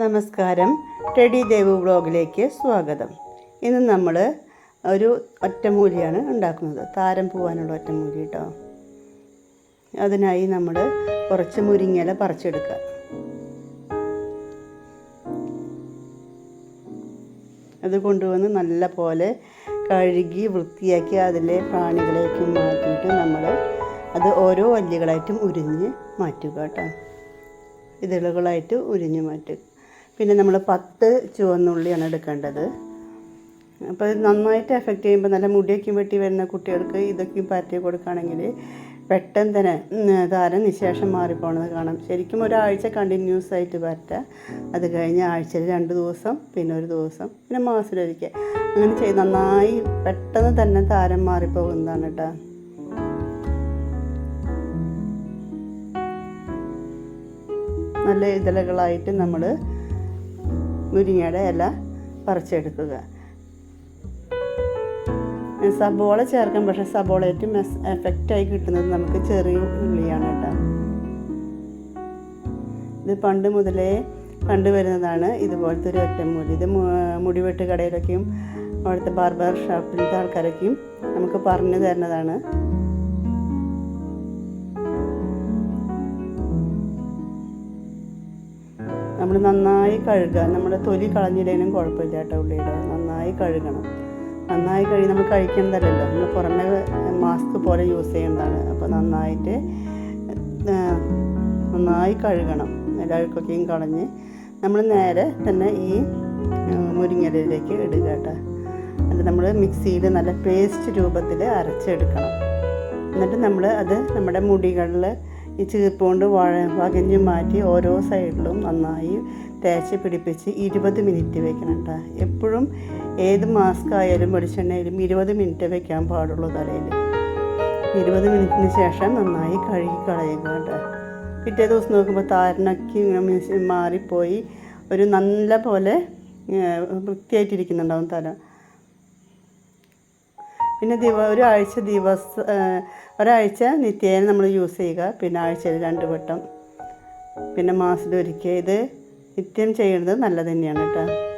നമസ്കാരം. ടെഡി ദേവ് വ്ളോഗിലേക്ക് സ്വാഗതം. ഇന്ന് നമ്മൾ ഒരു ഒറ്റമൂലിയാണ് ഉണ്ടാക്കുന്നത്. താരം പോവാനുള്ള ഒറ്റമൂലി കേട്ടോ അതിനായി നമ്മൾ കുറച്ച് മുരിങ്ങയില പറിച്ചെടുക്കുക. അത് കൊണ്ടുവന്ന് നല്ല പോലെ കഴുകി വൃത്തിയാക്കി അതിലെ പ്രാണികളേക്ക് മാറ്റിയിട്ട് നമ്മൾ അത് ഓരോ വല്ലികളായിട്ടും ഉരിഞ്ഞ് മാറ്റുക കേട്ടോ ഇതളുകളായിട്ട് ഉരിഞ്ഞ് മാറ്റുക. പിന്നെ നമ്മൾ പത്ത് ചുവന്നുള്ളിയാണ് എടുക്കേണ്ടത്. അപ്പോൾ ഇത് നന്നായിട്ട് എഫക്റ്റ് ചെയ്യുമ്പോൾ നല്ല മുടിയൊക്കെ വെട്ടി വരുന്ന കുട്ടികൾക്ക് ഇതൊക്കെ പാറ്റി കൊടുക്കുകയാണെങ്കിൽ പെട്ടെന്ന് തന്നെ താരം നിശേഷം മാറിപ്പോണത് കാണാം. ശരിക്കും ഒരാഴ്ച കണ്ടിന്യൂസ് ആയിട്ട് പറ്റുക അത് കഴിഞ്ഞ് ആഴ്ചയിൽ രണ്ട് ദിവസം പിന്നെ ഒരു ദിവസം പിന്നെ മാസത്തിലൊരിക്കൽ. അങ്ങനെ ചെയ്ത് നന്നായി പെട്ടെന്ന് തന്നെ താരം മാറിപ്പോകുന്നതാണ് കേട്ടോ. നല്ല ഇതളകളായിട്ട് നമ്മൾ മുരിങ്ങയുടെ ഇല പറിച്ചെടുക്കുക. സബോള ചേർക്കാം. പക്ഷേ സബോള ഏറ്റവും എഫക്റ്റായി കിട്ടുന്നത് നമുക്ക് ചെറിയ ഉള്ളിയാണ് കേട്ടോ. ഇത് പണ്ട് മുതലേ കണ്ടുവരുന്നതാണ് ഇതുപോലത്തെ ഒരു ഒറ്റമൂലി ഇത് മുടിവെട്ട് കടയിലൊക്കെയും അവിടുത്തെ ബാർബർ ഷോപ്പിലത്തെ ആൾക്കാരൊക്കെയും നമുക്ക് പറഞ്ഞു തരുന്നതാണ്. നമ്മൾ നന്നായി കഴുകുക. നമ്മുടെ തൊലി കളഞ്ഞില്ലെങ്കിലും കുഴപ്പമില്ല കേട്ടോ ഉള്ളിയുടെ നന്നായി കഴുകണം. നന്നായി കഴുകി നമ്മൾ കഴിക്കേണ്ടതല്ലല്ലോ. നമ്മൾ പുറമെ മാസ്ക് പോലെ യൂസ് ചെയ്യേണ്ടതാണ്. അപ്പോൾ നന്നായിട്ട് നന്നായി കഴുകണം. എല്ലാ അഴുക്കൊക്കെയും കളഞ്ഞ് നമ്മൾ നേരെ തന്നെ ഈ മുരിങ്ങലിലേക്ക് ഇടുക കേട്ടോ. അത് നമ്മൾ മിക്സിയിൽ നല്ല പേസ്റ്റ് രൂപത്തിൽ അരച്ചെടുക്കണം. എന്നിട്ട് നമ്മൾ അത് നമ്മുടെ മുടികളിൽ ഈ ചീർപ്പ് കൊണ്ട് വഴ വകഞ്ഞു മാറ്റി ഓരോ സൈഡിലും നന്നായി തേച്ച് പിടിപ്പിച്ച് ഇരുപത് മിനിറ്റ് വെക്കണം കേട്ടോ എപ്പോഴും ഏത് മാസ്ക് ആയാലും വെളിച്ചെണ്ണയിലും ഇരുപത് മിനിറ്റ് വെക്കാൻ പാടുള്ളൂ തലയിൽ. ഇരുപത് മിനിറ്റിന് ശേഷം നന്നായി കഴുകി കളയുക കേട്ടോ പിറ്റേ ദിവസം നോക്കുമ്പോൾ താരനൊക്കെ മാറിപ്പോയി. ഒരു നല്ല പോലെ വൃത്തിയായിട്ടിരിക്കുന്നുണ്ടാവും തല. പിന്നെ ദിവ ഒരാഴ്ച ദിവസം ഒരാഴ്ച നിത്യേന നമ്മൾ യൂസ് ചെയ്യുക. പിന്നെ ആഴ്ചയിൽ രണ്ട് വട്ടം. പിന്നെ മാസത്തിലൊരിക്കൽ ഇത് നിത്യം ചെയ്യുന്നത് നല്ലത് തന്നെയാണ് കേട്ടോ.